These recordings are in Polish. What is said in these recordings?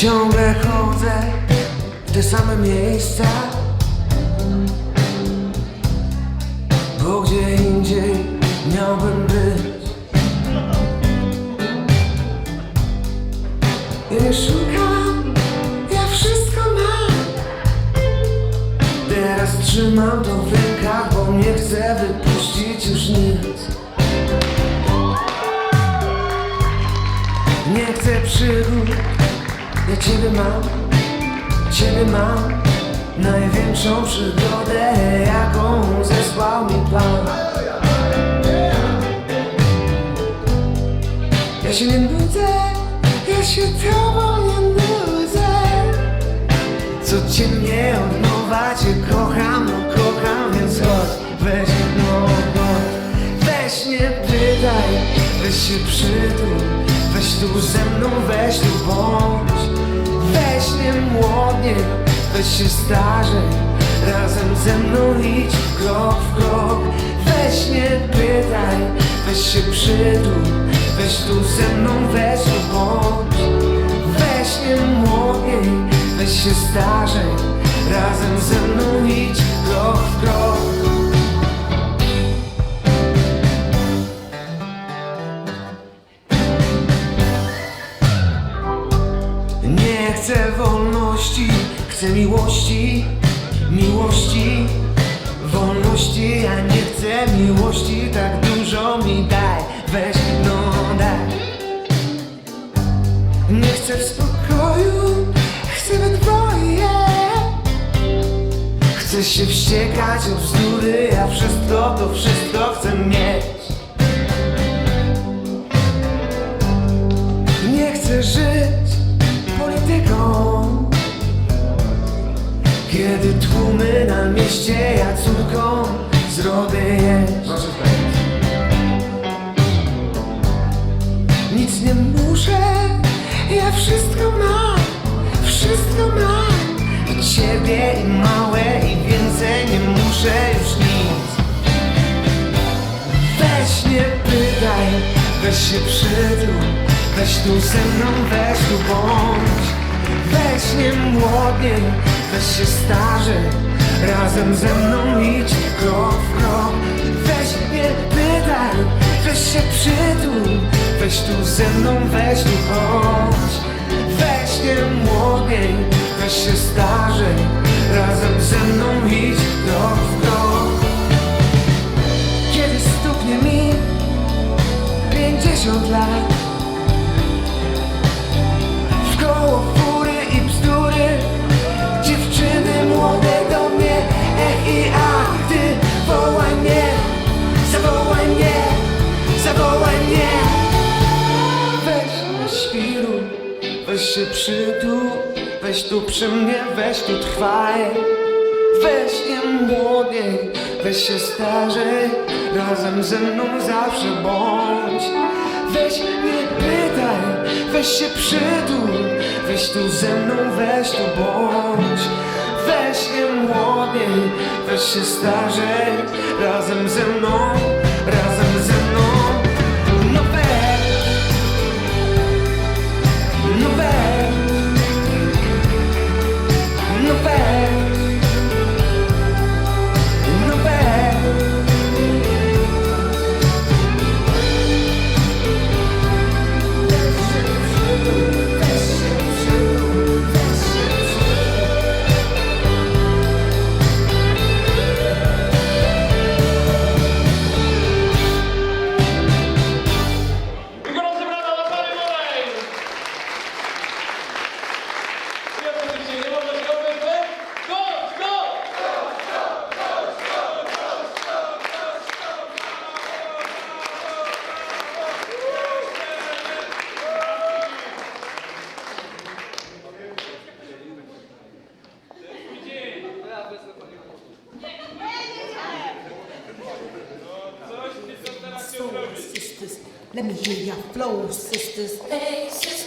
Ciągle chodzę w te same miejsca. Bo gdzie indziej miałbym być? Ja nie szukam, ja wszystko mam. Teraz trzymam to w rękach, bo nie chcę wypuścić już nic. Nie chcę przygód, ja Ciebie mam, Ciebie mam Największą przygodę, jaką zesłał mi Pan. Ja się nie nudzę, ja się Tobą nie nudzę. Codziennie od nowa Cię kocham, no kocham, więc chodź, weź, no chodź Weź nie pytaj, weź się przytul Weź tu ze mną, weź tu bądź Weź nie młodnie, weź się starzej Razem ze mną idź krok w krok. Weź nie pytaj, weź się przytul Weź tu ze mną, weź tu Weź nie młodniej, weź się starzej Razem ze mną idź krok w krok chcę miłości, miłości, wolności. Ja nie chcę miłości, tak dużo mi daj, weź no daj. Nie chcę w spokoju, chcę we dwoje. Chcę się wściekać o bzdury, ja wszystko to wszystko chcę mieć. Nie chcę żyć polityką Kiedy tłumy na mieście ja córką zrobię jeść. Nic nie muszę, ja wszystko mam, wszystko mam. I ciebie i małe i więcej nie muszę już nic. Weź nie pytaj, weź się przytul. Weź tu ze mną, weź tu bądź Weź nie młodniej, weź się starzej Razem ze mną idź krok w krok. Weź nie pytaj, weź się przytul Weź tu ze mną, weź tu chodź. Weź nie młodniej, weź się starzej Razem ze mną idź krok w krok. Kiedy stuknie mi pięćdziesiąt lat weź się przytul Weź tu przy mnie, weź tu trwaj. Weź nie młodniej, weź się starzej Razem ze mną zawsze bądź. Weź nie pytaj, weź się przytul Weź tu ze mną, weź tu bądź. Weź nie młodniej, weź się starzej Razem ze mną, sisters. Let me hear your flow, sisters. Hey, sister,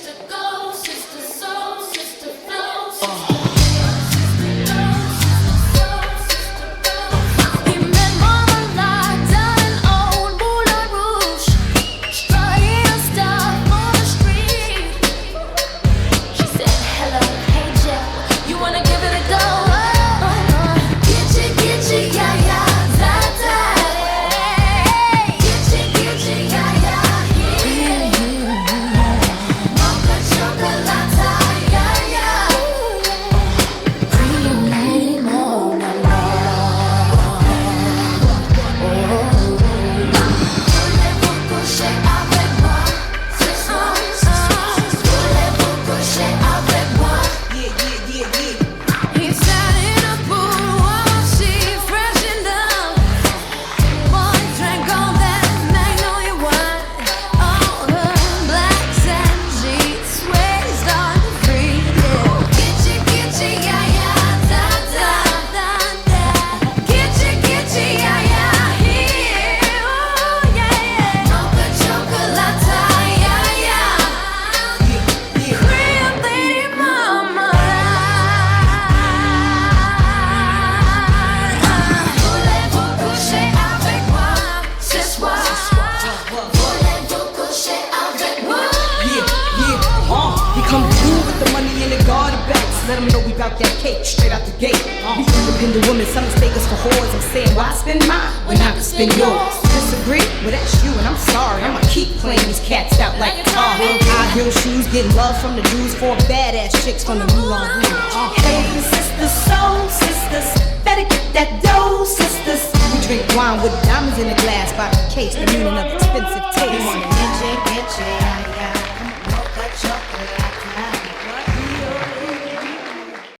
out that cake straight out the gate. You independent women, some mistake us for whores. I'm saying, why spend mine when I can spend yours? Disagree? Well, that's you, and I'm sorry. I'ma keep playing these cats out like a car. High heel shoes, getting love from the dudes, four badass chicks from the Moulin Rouge. Uh, Hey sisters, soul sisters, better get that dough sisters. We drink wine with diamonds in the glass by the case, the meaning of expensive